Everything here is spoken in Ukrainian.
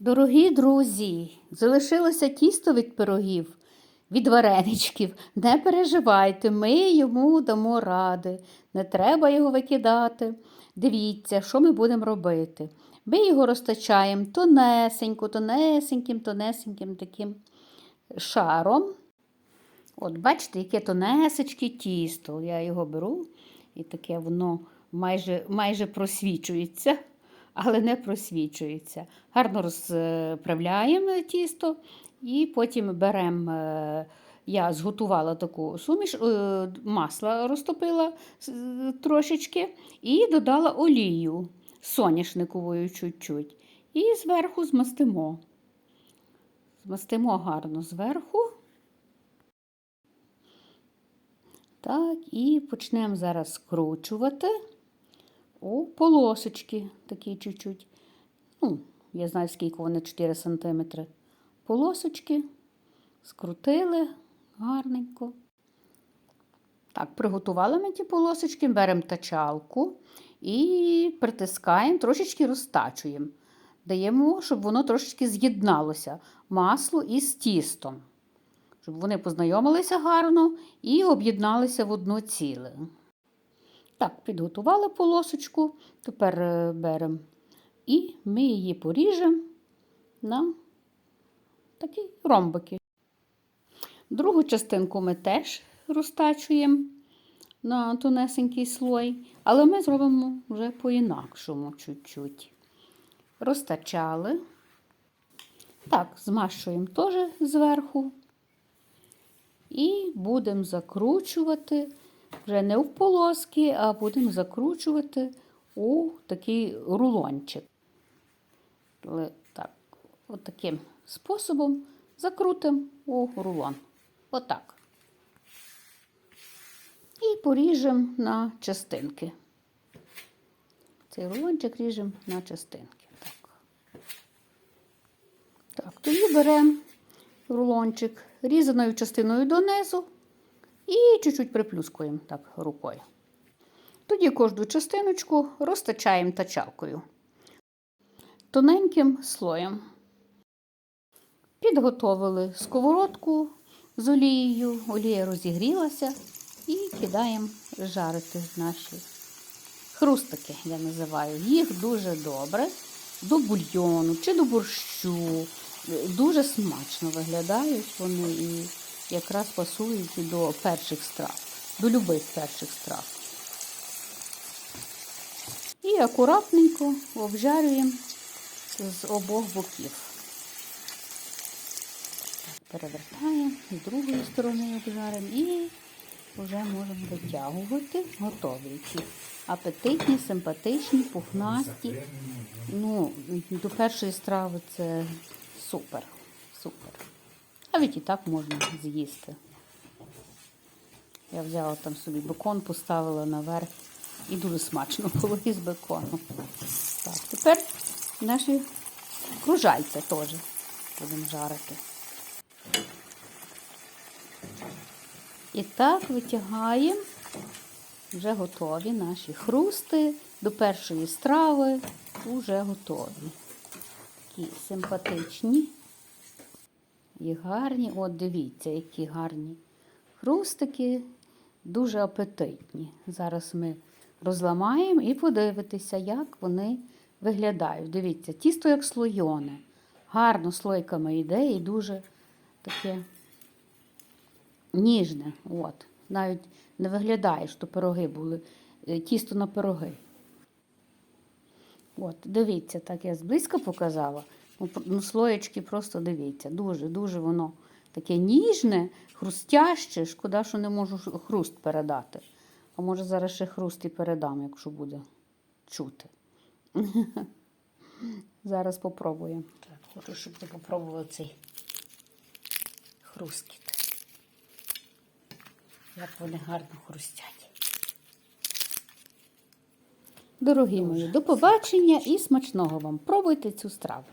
Дорогі друзі, залишилося тісто від пирогів, від вареничків. Не переживайте, ми йому дамо ради. Не треба його викидати. Дивіться, що ми будемо робити. Ми його розтачаємо тонесенько, тонесеньким, тонесеньким таким шаром. От бачите, яке тонесечке тісто. Я його беру, і таке воно майже, майже просвічується, але не просвічується. Гарно розправляємо тісто і потім беремо. е, Я зготувала таку суміш, е, масла розтопила трошечки і додала олію соняшниковою чуть-чуть. І зверху змастимо. Змастимо гарно зверху. Так, і почнемо зараз скручувати у полосочки такі чуть-чуть. Ну, я знаю, скільки вони 4 см. Полосочки скрутили гарненько. Так, приготували ми ті полосочки, беремо тачалку і притискаємо, трошечки розтачуємо. Даємо, щоб воно трошечки з'єдналося масло із тістом щоб вони познайомилися гарно і об'єдналися в одно ціле. Так, підготували полосочку, тепер е, беремо і ми її поріжемо на такі ромбики. Другу частинку ми теж розтачуємо на тонесенький слой, але ми зробимо вже по-інакшому чуть-чуть. Розтачали. Так, змащуємо теж зверху. І будемо закручувати вже не в полоски, а будемо закручувати у такий рулончик. Так, от таким способом закрутимо у рулон. Отак. І поріжемо на частинки. Цей рулончик ріжемо на частинки. Так, так тоді беремо рулончик різаною частиною донизу і чуть-чуть приплюскуємо так рукою. Тоді кожну частиночку розтачаємо тачалкою тоненьким слоєм. Підготовили сковородку з олією, олія розігрілася і кидаємо жарити наші хрустики, я називаю. Їх дуже добре до бульйону чи до борщу. Дуже смачно виглядають вони і якраз пасують до перших страв, до любих перших страв. І акуратненько обжарюємо з обох боків. Перевертаємо, з другої сторони обжаримо і вже можемо витягувати. Готові ці апетитні, симпатичні, пухнасті. Ну, до першої страви це супер. Супер. А ведь і так можна з'їсти. Я взяла там собі бекон, поставила наверх. І дуже смачно було із беконом. Так, тепер наші кружальця теж будемо жарити. І так витягаємо. Вже готові наші хрусти до першої страви вже готові. Такі симпатичні і гарні. От дивіться, які гарні хрустики, дуже апетитні. Зараз ми розламаємо і подивитися, як вони виглядають. Дивіться, тісто як слойоне. Гарно слойками йде і дуже таке ніжне. От. Навіть не виглядає, що пироги були, е, тісто на пироги. От, дивіться, так я зблизька показала. Ну, Ну, слоєчки просто дивіться. Дуже-дуже воно таке ніжне, хрустяще. Шкода, що не можу хруст передати. А може зараз ще хруст і передам, якщо буде чути. Зараз попробуємо. Так, хочу, щоб ти попробував цей хрусткіт. Як вони гарно хрустять. Дорогі мої, до побачення і смачного вам. Пробуйте цю страву.